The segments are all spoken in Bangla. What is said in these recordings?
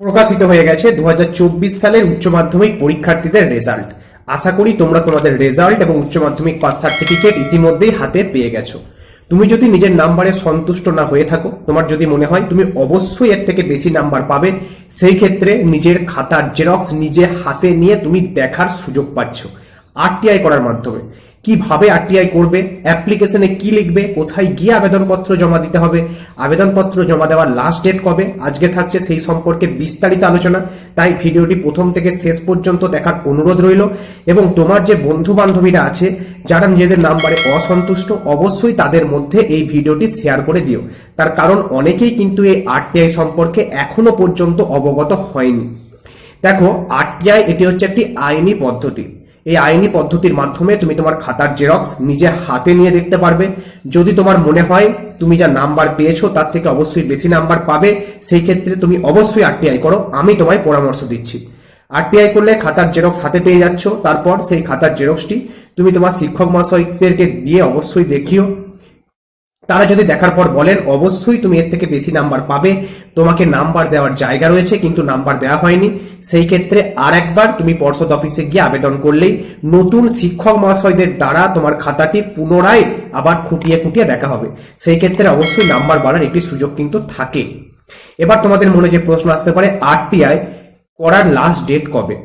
প্রকাশিত হয়ে গেছে দুহাজার চব্বিশ সালের উচ্চ মাধ্যমিক পরীক্ষার্থীদের রেজাল্ট। আশা করি তোমরা তোমাদের রেজাল্ট এবং উচ্চ মাধ্যমিক পাস সার্টিফিকেট ইতিমধ্যেই হাতে পেয়ে গেছো। তুমি যদি নিজের নাম্বারে সন্তুষ্ট না হয়ে থাকো, তোমার যদি মনে হয় তুমি অবশ্যই এর থেকে বেশি নাম্বার পাবে, সেই ক্ষেত্রে নিজের খাতার জেরক্স নিজে হাতে নিয়ে তুমি দেখার সুযোগ পাচ্ছ। আরটিআই করার মাধ্যমে। কীভাবে আরটিআই করবে অ্যাপ্লিকেশনে কি লিখবে, কোথায় গিয়ে আবেদনপত্র জমা দিতে হবে, আবেদনপত্র জমা দেওয়ার লাস্ট ডেট কবে, আজকে থাকছে সেই সম্পর্কে বিস্তারিত আলোচনা, তাই ভিডিওটি প্রথম থেকে শেষ পর্যন্ত দেখার অনুরোধ রইল, এবং তোমার যে বন্ধু বান্ধবীরা আছে, যারা নিজেদের নাম্বারে অসন্তুষ্ট, অবশ্যই তাদের মধ্যে এই ভিডিওটি শেয়ার করে দিও। তার কারণ অনেকেই কিন্তু এই আরটিআই সম্পর্কে এখনও পর্যন্ত অবগত হয়নি। দেখো আরটিআই এটি হচ্ছে একটি আইনি পদ্ধতি। এই আইনি পদ্ধতির মাধ্যমে তুমি তোমার খাতার জেরক্স নিজে হাতে নিয়ে দেখতে পারবে। যদি তোমার মনে হয় তুমি যা নাম্বার পেয়েছ তার থেকে অবশ্যই বেশি নাম্বার পাবে, সেই ক্ষেত্রে তুমি অবশ্যই আরটিআই করো, আমি তোমায় পরামর্শ দিচ্ছি। আরটিআই করলে খাতার জেরক্স হাতে পেয়ে যাচ্ছ, তারপর সেই খাতার জেরক্সটি তুমি তোমার শিক্ষক মহাশয়দেরকে দিয়ে অবশ্যই দেখিও। তারা যদি দেখার পর বলেন, অবশ্যই তুমি এর থেকে বেশি নাম্বার পাবে। তোমাকে নাম্বার দেওয়ার জায়গা রয়েছে, কিন্তু নাম্বার দেওয়া হয়নি। সেই ক্ষেত্রে আর একবার তুমি পর্ষদ অফিসে গিয়ে আবেদন করলেই নতুন শিক্ষক মহাশয়দের দ্বারা তোমার খাতাটি পুনরায় আবার খুঁটিয়ে খুঁটিয়ে দেখা হবে। সেই ক্ষেত্রে অবশ্যই নাম্বার বাড়ার একটি সুযোগ কিন্তু থাকে। এবার তোমাদের মনে যে প্রশ্ন আসতে পারে, আরটিআই করার লাস্ট ডেট কবে?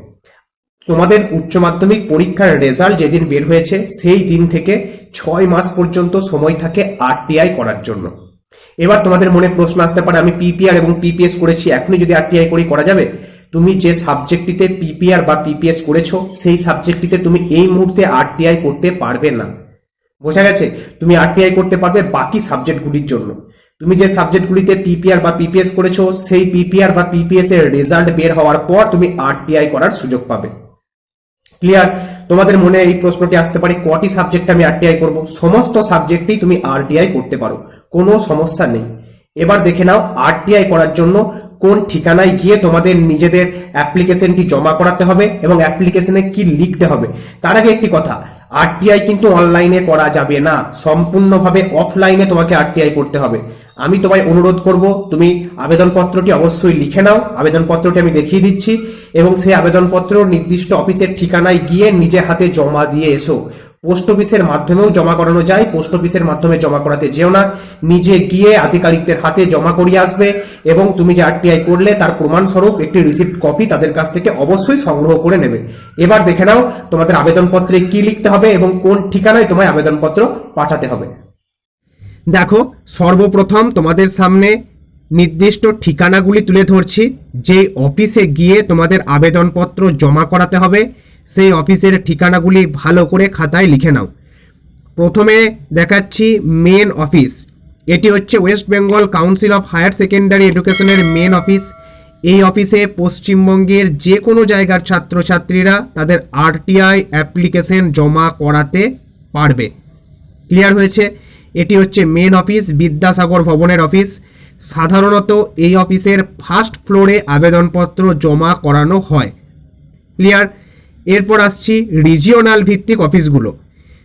তোমাদের উচ্চ মাধ্যমিক পরীক্ষার রেজাল্ট যেদিন বের হয়েছে, সেই দিন থেকে ছয় মাস পর্যন্ত সময় থাকে আরটিআই করার জন্য। এবার তোমাদের মনে প্রশ্ন আসতে পারে, আমি পিপিআর এবং পিপিএস করেছি, এখনই যদি আরটিআই করি, করা যাবে? তুমি যে সাবজেক্টটিতে পিপিআর বা পিপিএস করেছ, সেই সাবজেক্টটিতে তুমি এই মুহূর্তে আরটিআই করতে পারবে না। বোঝা গেছে? তুমি আরটিআই করতে পারবে বাকি সাবজেক্টগুলির জন্য। তুমি যে সাবজেক্টগুলিতে পিপিআর বা পিপিএস করেছ, সেই পিপিআর বা পিপিএস এর রেজাল্ট বের হওয়ার পর তুমি আরটিআই করার সুযোগ পাবে। ক্লিয়ার তোমাদের মনে এই প্রশ্নটি আসতে পারে, কটি সাবজেক্ট আমি আরটিআই করব? সমস্ত সাবজেক্টেই তুমি আরটিআই করতে পারো, কোনো সমস্যা নেই। এবার দেখে নাও আরটিআই করার জন্য কোন ঠিকানায় গিয়ে তোমাদের নিজেদের অ্যাপ্লিকেশনটি জমা করাতে হবে এবং অ্যাপ্লিকেশনে কি লিখতে হবে? তার আগে একটি কথা আরটিআই কিন্তু অনলাইনে করা যাবে না, সম্পূর্ণভাবে অফলাইনে তোমাকে আরটিআই করতে হবে। আমি তোমায় অনুরোধ করব, তুমি আবেদনপত্রটি অবশ্যই লিখে নাও। আবেদনপত্রটি আমি দেখিয়ে দিচ্ছি এবং সেই আবেদনপত্র নির্দিষ্ট অফিসের ঠিকানায় গিয়ে নিজে হাতে জমা দিয়ে এসো। পোস্ট অফিসের মাধ্যমেও জমা করানো যায়, পোস্ট অফিসের মাধ্যমে জমা করাতে যেও না। নিজে গিয়ে আধিকারিকদের হাতে জমা করিয়ে আসবে এবং তুমি যে আরটিআই করলে তার প্রমাণস্বরূপ একটি রিসিপ্ট কপি তাদের কাছ থেকে অবশ্যই সংগ্রহ করে নেবে। এবার দেখে নাও তোমাদের আবেদনপত্রে কি লিখতে হবে এবং কোন ঠিকানায় তোমায় আবেদনপত্র পাঠাতে হবে। দেখো সর্বপ্রথম তোমাদের সামনে নির্দিষ্ট ঠিকানাগুলি তুলে ধরছি। যে অফিসে গিয়ে তোমাদের আবেদনপত্র জমা করাতে হবে, সেই অফিসের ঠিকানাগুলি ভালো করে খাতায় লিখে নাও। প্রথমে দেখাচ্ছি মেন অফিস এটি হচ্ছে West Bengal council of higher secondary এডুকেশনের মেন অফিস এই অফিসে পশ্চিমবঙ্গের যে কোনো জায়গার ছাত্রছাত্রীরা তাদের আরটিআই অ্যাপ্লিকেশন জমা করাতে পারবে। ক্লিয়ার হয়েছে? এটি হচ্ছে মেন অফিস বিদ্যাসাগর ভবনের অফিস সাধারণত এই অফিসের ফার্স্ট ফ্লোরে আবেদনপত্র জমা করানো হয়। ক্লিয়ার এরপর আসছি রিজিওনাল ভিত্তিক অফিসগুলো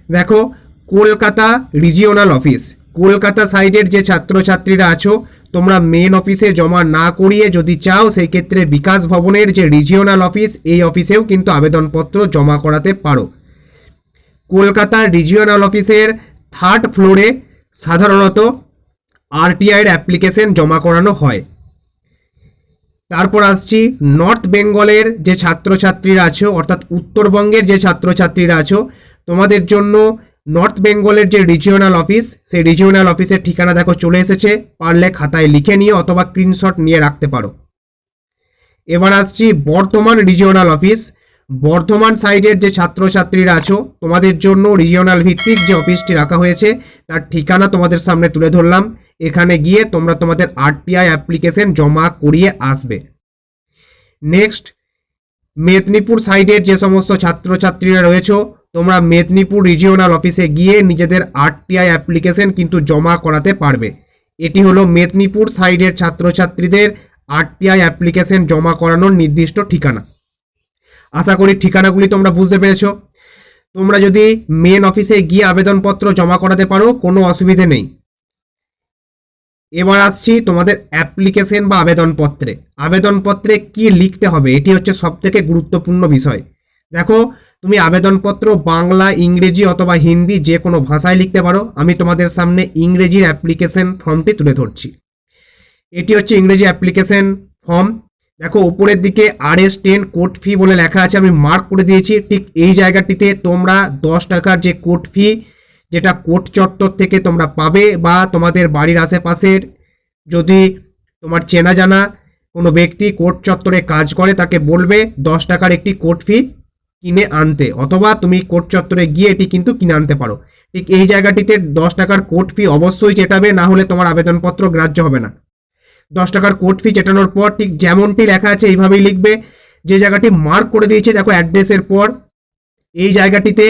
দেখো, কলকাতা রিজিওনাল অফিস কলকাতা সাইডের যে ছাত্রছাত্রীরা আছো, তোমরা মেন অফিসে জমা না করিয়ে যদি চাও, সেই ক্ষেত্রে বিকাশ ভবনের যে রিজিওনাল অফিস এই অফিসেও কিন্তু আবেদনপত্র জমা করাতে পারো। কলকাতার রিজিওনাল অফিসের থার্ড ফ্লোরে সাধারণত আরটিআইয়ের অ্যাপ্লিকেশন জমা করানো হয়। তারপর আসছি নর্থ বেঙ্গলের যে ছাত্রছাত্রীরা আছো, অর্থাৎ উত্তরবঙ্গের যে ছাত্রছাত্রীরা আছো, তোমাদের জন্য নর্থ বেঙ্গলের যে রিজিওনাল অফিস, সেই রিজিওনাল অফিসের ঠিকানা দেখো চলে এসেছে, পারলে খাতায় লিখে নিয়ে অথবা স্ক্রিনশট নিয়ে রাখতে পারো। এবার আসছি বর্তমান রিজিওনাল অফিস বর্ধমান সাইডের যে ছাত্রছাত্রীরা আছো, তোমাদের জন্য রিজিওনাল ভিত্তিক যে অফিসটি রাখা হয়েছে, তার ঠিকানা তোমাদের সামনে তুলে ধরলাম। এখানে গিয়ে তোমরা তোমাদের আরটিআই অ্যাপ্লিকেশন জমা করিয়ে আসবে। নেক্সট মেদিনীপুর সাইডের যে সমস্ত ছাত্রছাত্রীরা রয়েছে, তোমরা মেদিনীপুর রিজিওনাল অফিসে গিয়ে নিজেদের আরটিআই অ্যাপ্লিকেশন কিন্তু জমা করাতে পারবে। এটি হলো মেদিনীপুর সাইডের ছাত্রছাত্রীদের আরটিআই অ্যাপ্লিকেশন জমা করানোর নির্দিষ্ট ঠিকানা। আশা করি ঠিকানাগুলি তোমরা বুঝতে পেরেছ। তোমরা যদি মেন অফিসে গিয়ে আবেদনপত্র জমা করাতে পারো, কোনো অসুবিধে নেই। এবার আসছি তোমাদের অ্যাপ্লিকেশন বা আবেদনপত্রে। আবেদনপত্রে কি লিখতে হবে, এটি হচ্ছে সব থেকে গুরুত্বপূর্ণ বিষয়। দেখো, তুমি আবেদনপত্র বাংলা, ইংরেজি অথবা হিন্দি যে কোনো ভাষায় লিখতে পারো। আমি তোমাদের সামনে ইংরেজির অ্যাপ্লিকেশন ফর্মটি তুলে ধরছি। এটি হচ্ছে ইংরেজি অ্যাপ্লিকেশন ফর্ম দেখো, উপরের দিকে R S ten court fee বলে লেখা আছে, আমি মার্ক করে দিয়েছি, ঠিক এই জায়গাটিতে তোমরা দশ টাকার যে কোর্ট ফি যেটা কোর্ট চত্বর থেকে তোমরা পাবে বা তোমাদের বাড়ির আশেপাশের যদি তোমার চেনা জানা কোনো ব্যক্তি কোর্ট চত্বরে কাজ করে, তাকে বলবে দশ টাকার একটি কোর্ট ফি কিনে আনতে, অথবা তুমি কোর্ট চত্বরে গিয়ে এটি কিন্তু কিনে আনতে পারো। ঠিক এই জায়গাটিতে দশ টাকার কোর্ট ফি অবশ্যই চেটাবে, না হলে তোমার আবেদনপত্র গ্রাহ্য হবে না। দশ টাকার কোর্ট ফি চেটানোর পর ঠিক যেমনটি লেখা আছে এইভাবেই লিখবে। যে জায়গাটি মার্ক করে দিয়েছে, দেখো অ্যাড্রেসের পর। এই জায়গাটিতে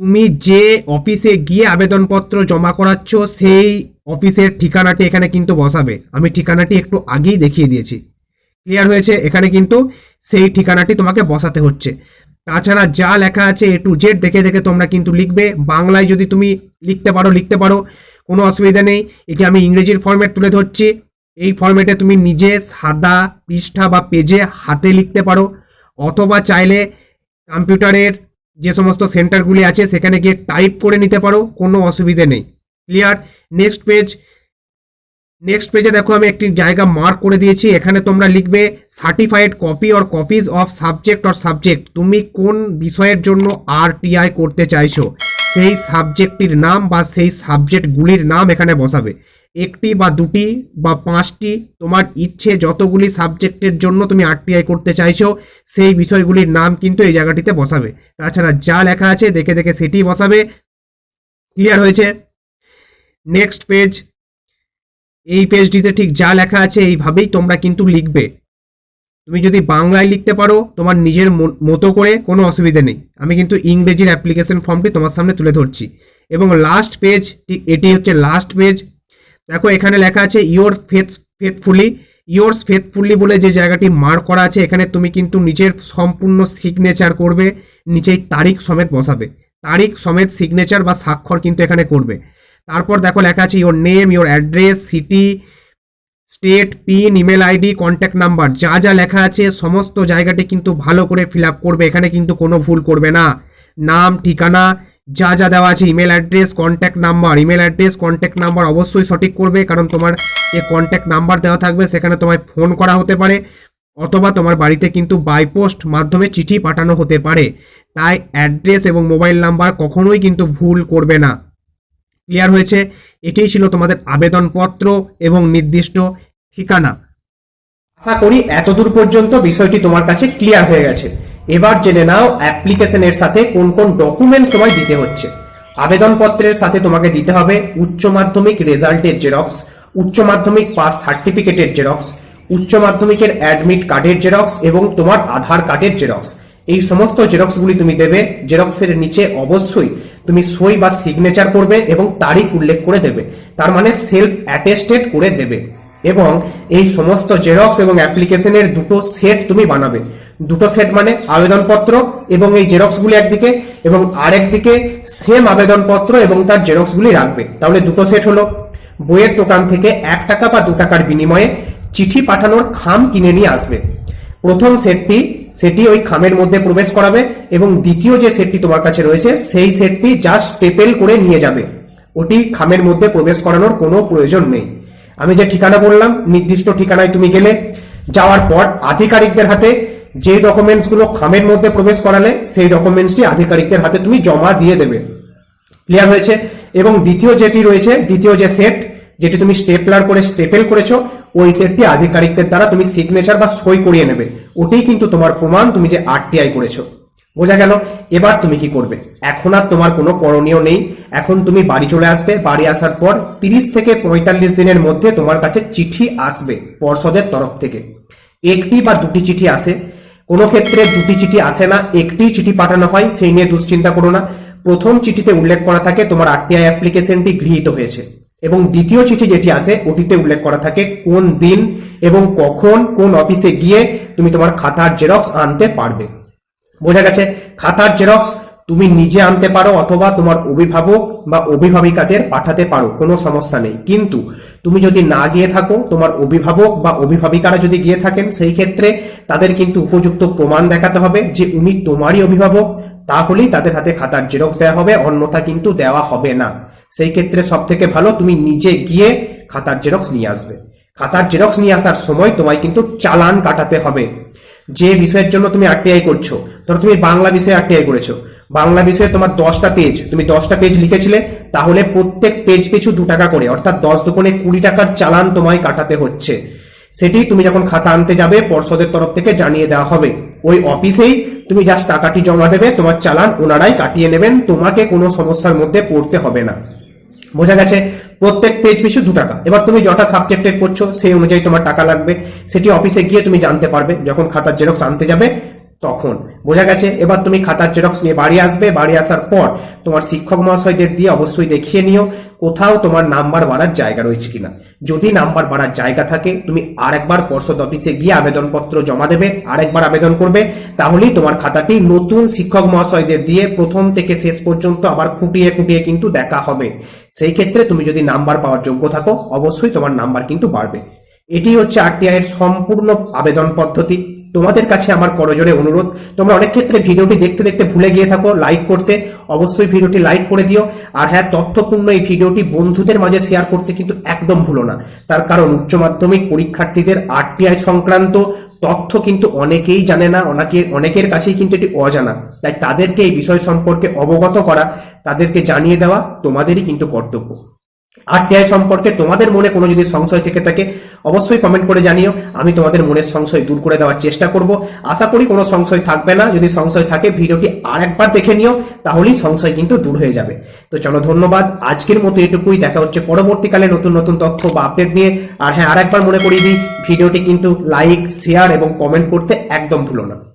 তুমি যে অফিসে গিয়ে আবেদনপত্র জমা করাচ্ছ, সেই অফিসের ঠিকানাটি এখানে কিন্তু বসাবে। আমি ঠিকানাটি একটু আগেই দেখিয়ে দিয়েছি। ক্লিয়ার হয়েছে? এখানে কিন্তু সেই ঠিকানাটি তোমাকে বসাতে হচ্ছে। তাছাড়া যা লেখা আছে এ টু জেড দেখে দেখে তোমরা কিন্তু লিখবে। বাংলায় যদি তুমি লিখতে পারো লিখতে পারো। কোনো অসুবিধা নেই। এটি আমি ইংরেজির ফর্ম্যাট তুলে ধরছি। এই ফর্ম্যাটে তুমি নিজে সাদা পৃষ্ঠা বা পেজে হাতে লিখতে পারো, অথবা চাইলে কম্পিউটারের যে সমস্ত সেন্টারগুলি আছে সেখানে গিয়ে টাইপ করে নিতে পারো, কোনো অসুবিধে নেই। ক্লিয়ার নেক্সট পেজ নেক্সট পেজে দেখো আমি একটি জায়গা মার্ক করে দিয়েছি, এখানে তোমরা লিখবে certified copy or copies of subject or subject তুমি কোন বিষয়ের জন্য আর আরটিআই করতে চাইছো, সেই সাবজেক্টটির নাম বা সেই সাবজেক্টগুলির নাম এখানে বসাবে। একটি বা দুটি বা পাঁচটি, তোমার ইচ্ছে যতগুলি সাবজেক্টের জন্য তুমি আরটিআই করতে চাইছো, সেই বিষয়গুলির নাম কিন্তু এই জায়গাটিতে বসাবে। তাছাড়া যা লেখা আছে দেখে দেখে সেটি বসাবে। ক্লিয়ার হয়েছে? নেক্সট পেজ এই পেজটিতে ঠিক যা লেখা আছে এইভাবেই তোমরা কিন্তু লিখবে। তুমি যদি বাংলায় লিখতে পারো, তোমার নিজের মতো করে কোনো অসুবিধে নেই। আমি কিন্তু ইংরেজির অ্যাপ্লিকেশন ফর্মটি তোমার সামনে তুলে ধরছি। এবং লাস্ট পেজ এটি হচ্ছে লাস্ট পেজ দেখো, এখানে লেখা আছে your faith faithfully yours faithfully বলে যে জায়গাটি মার্ক করা আছে, এখানে তুমি কিন্তু নিজের সম্পূর্ণ সিগনেচার করবে নিচেই তারিখ সমেত বসাবে। তারিখ সমেত সিগনেচার বা স্বাক্ষর কিন্তু এখানে করবে। তারপর দেখো, লেখা আছে your name your address city state pin email ID contact number যা যা লেখা আছে, সমস্ত জায়গাটি কিন্তু ভালো করে ফিল আপ করবে, এখানে কিন্তু কোনো ভুল করবে না। নাম, ঠিকানা যা যা দেওয়া আছে email address contact number email address contact number অবশ্যই সঠিক করবে, কারণ তোমার যে কন্ট্যাক্ট নাম্বার দেওয়া থাকবে, সেখানে তোমায় ফোন করা হতে পারে, অথবা তোমার বাড়িতে কিন্তু বাই পোস্ট মাধ্যমে চিঠি পাঠানো হতে পারে। তাই অ্যাড্রেস এবং মোবাইল নাম্বার কখনোই কিন্তু ভুল করবে না। ক্লিয়ার হয়েছে? এটাই ছিল তোমাদের আবেদনপত্র এবং নির্দিষ্ট ঠিকানা। আশা করি এতদূর পর্যন্ত বিষয়টি তোমার কাছে ক্লিয়ার হয়ে গেছে। এবার জেনে নাও অ্যাপ্লিকেশনের সাথে কোন কোন ডকুমেন্টস তোমায় দিতে হচ্ছে। আবেদনপত্রের সাথে তোমাকে দিতে হবে উচ্চ মাধ্যমিক রেজাল্টের জেরক্স, উচ্চ মাধ্যমিক পাস সার্টিফিকেটের জেরক্স, উচ্চ মাধ্যমিকের অ্যাডমিট কার্ডের জেরক্স এবং তোমার আধার কার্ডের জেরক্স। এই সমস্ত জেরক্সগুলি তুমি দেবে, জেরক্সের নিচে অবশ্যই তুমি সই বা সিগনেচার করবে এবং তারিখ উল্লেখ করে দেবে। তার মানে সেলফ অ্যাটেস্টেড করে দেবে। এবং এই সমস্ত জেরক্স এবং অ্যাপ্লিকেশনের দুটো সেট তুমি বানাবে। দুটো সেট মানে আবেদনপত্র এবং এই জেরক্সগুলি একদিকে এবং আরেকদিকে সেম আবেদনপত্র এবং তার জেরক্সগুলি রাখবে। তাহলে দুটো সেট হলো। বইয়ের দোকান থেকে এক টাকা বা দু টাকার বিনিময়ে চিঠি পাঠানোর খাম কিনে নিয়ে আসবে। প্রথম সেটটি সেটি ওই খামের মধ্যে প্রবেশ করাবে এবং দ্বিতীয় যে সেটটি তোমার কাছে রয়েছে, সেই সেটটি জাস্ট স্টেপেল করে নিয়ে যাবে। ওটি খামের মধ্যে প্রবেশ করানোর কোনো প্রয়োজন নেই। আমি যে ঠিকানা বললাম, নির্দিষ্ট ঠিকানায় তুমি গেলে, যাওয়ার পর আধিকারিকদের হাতে যে ডকুমেন্টসগুলো খামের মধ্যে প্রবেশ করালে, সেই ডকুমেন্টসটি আধিকারিকদের হাতে তুমি জমা দিয়ে দেবে। ক্লিয়ার হয়েছে? এবং দ্বিতীয় যেটি রয়েছে, দ্বিতীয় যে সেট যেটি তুমি স্টেপলার করে স্টেপেল করেছ, ওই সেটটি আধিকারিকদের দ্বারা তুমি সিগনেচার বা সই করিয়ে নেবে। ওটাই কিন্তু তোমার প্রমাণ, তুমি যে আরটিআই করেছ। বোঝা গেল, এবার তুমি কি করবে? এখন আর তোমার কোনো করণীয় নেই। এখন তুমি বাড়ি চলে আসবে। বাড়ি আসার পর তিরিশ থেকে পঁয়তাল্লিশ দিনের মধ্যে তোমার কাছে চিঠি আসবে পর্ষদের তরফ থেকে। একটি বা দুটি চিঠি আসে। কোনো ক্ষেত্রে দুটি চিঠি আসে না। একটি চিঠি পাঠানো হয়, সেই নিয়ে দুশ্চিন্তা করো না। প্রথম চিঠিতে উল্লেখ করা থাকে তোমার আরটিআই অ্যাপ্লিকেশনটি গৃহীত হয়েছে। এবং দ্বিতীয় চিঠি যেটি আসে, ওটিতে উল্লেখ করা থাকে কোন দিন এবং কখন কোন অফিসে গিয়ে তুমি তোমার খাতার জেরক্স আনতে পারবে। বোঝা গেছে, খাতার জেরক্স তুমি নিজে আনতে পারো অথবা তোমার অভিভাবক বা অভিভাবিকাদের পাঠাতে পারো, কোনো সমস্যা নেই। কিন্তু তুমি যদি না গিয়ে থাকো, তোমার অভিভাবক বা অভিভাবিকারা যদি গিয়ে থাকেন, সেই ক্ষেত্রে তাদের কিন্তু উপযুক্ত প্রমাণ দেখাতে হবে যে উনি তোমারই অভিভাবক, তাহলেই তাদের হাতে খাতার জেরক্স দেওয়া হবে, অন্যথা কিন্তু দেওয়া হবে না। সেই ক্ষেত্রে সব থেকে ভালো, তুমি নিজে গিয়ে খাতার জেরক্স নিয়ে আসবে। খাতার জেরক্স নিয়ে আসার সময় তোমায় কিন্তু চালান কাটাতে হবে। যে বিষয়ের জন্য তুমি আরটিআই করছ ধরো তুমি বাংলা বিষয়ে আরটিআই করেছ। বাংলা বিষয়ে তোমার দশটা পেজ তুমি দশটা পেজ লিখেছিলে, তাহলে প্রত্যেক পেজ পিছু দু টাকা করে, অর্থাৎ দশ দোকানে কুড়ি টাকার চালান তোমায় কাটাতে হচ্ছে। সেটি তুমি যখন খাতা আনতে যাবে, পর্ষদের তরফ থেকে জানিয়ে দেওয়া হবে। ওই অফিসেই তুমি জাস্ট টাকাটি জমা দেবে, তোমার চালান ওনারাই কাটিয়ে নেবেন, তোমাকে কোনো সমস্যার মধ্যে পড়তে হবে না। বোঝা গেছে? প্রত্যেক পেজ পিছু দু টাকা। এবার তুমি যটা সাবজেক্টে করছ, সেই অনুযায়ী তোমার টাকা লাগবে। সেটি অফিসে গিয়ে তুমি জানতে পারবে, যখন খাতার জেরক্স আনতে যাবে তখন। বোঝা গেছে, এবার তুমি খাতার জেরক্স নিয়ে বাড়ি আসবে। বাড়ি আসার পর তোমার শিক্ষক মহাশয়দের দিয়ে অবশ্যই দেখিয়ে নিও কোথাও তোমার নাম্বার বাড়ার জায়গা রয়েছে কিনা। যদি নাম্বার বাড়ার জায়গা থাকে, তুমি আরেকবার পর্ষদ অফিসে গিয়ে আবেদনপত্র জমা দেবে, আরেকবার আবেদন করবে। তাহলেই তোমার খাতাটি নতুন শিক্ষক মহাশয়দের দিয়ে প্রথম থেকে শেষ পর্যন্ত আবার খুঁটিয়ে খুঁটিয়ে কিন্তু দেখা হবে। সেই ক্ষেত্রে তুমি যদি নাম্বার পাওয়ার যোগ্য থাকো, অবশ্যই তোমার নাম্বার কিন্তু বাড়বে। এটি হচ্ছে আরটিআই এর সম্পূর্ণ আবেদন পদ্ধতি। তোমাদের কাছে আমার করজোরে অনুরোধ। তোমরা অনেক ক্ষেত্রে ভিডিওটি দেখতে দেখতে ভুলে গিয়ে থাকো লাইক করতে। অবশ্যই ভিডিওটি লাইক করে দিও। আর হ্যাঁ তথ্যপূর্ণ এই ভিডিওটি বন্ধুদের মাঝে শেয়ার করতে কিন্তু একদম ভুলো না। তার কারণ উচ্চ মাধ্যমিক পরীক্ষার্থীদের আরটিআই সংক্রান্ত তথ্য কিন্তু অনেকেই জানে না, অনেকে, অনেকের কাছেই কিন্তু এটি অজানা। তাই তাদেরকে এই বিষয় সম্পর্কে অবগত করা, তাদেরকে জানিয়ে দেওয়া তোমাদেরই কিন্তু কর্তব্য। আরটিআই সম্পর্কে তোমাদের মনে কোনো যদি সংশয় থেকে থাকে অবশ্যই কমেন্ট করে জানিও। আমি তোমাদের মনের সংশয় দূর করে দেওয়ার চেষ্টা করব। আশা করি কোনো সংশয় থাকবে না। যদি সংশয় থাকে, ভিডিওটি আর একবার দেখে নিও, তাহলেই সংশয় কিন্তু দূর হয়ে যাবে। তো চলো, ধন্যবাদ। আজকের মতো এটুকুই। দেখা হচ্ছে পরবর্তীকালে নতুন নতুন তথ্য বা আপডেট নিয়ে। আর হ্যাঁ আর একবার মনে করিয়ে দিই, ভিডিওটি কিন্তু লাইক শেয়ার এবং কমেন্ট করতে একদম ভুলো না।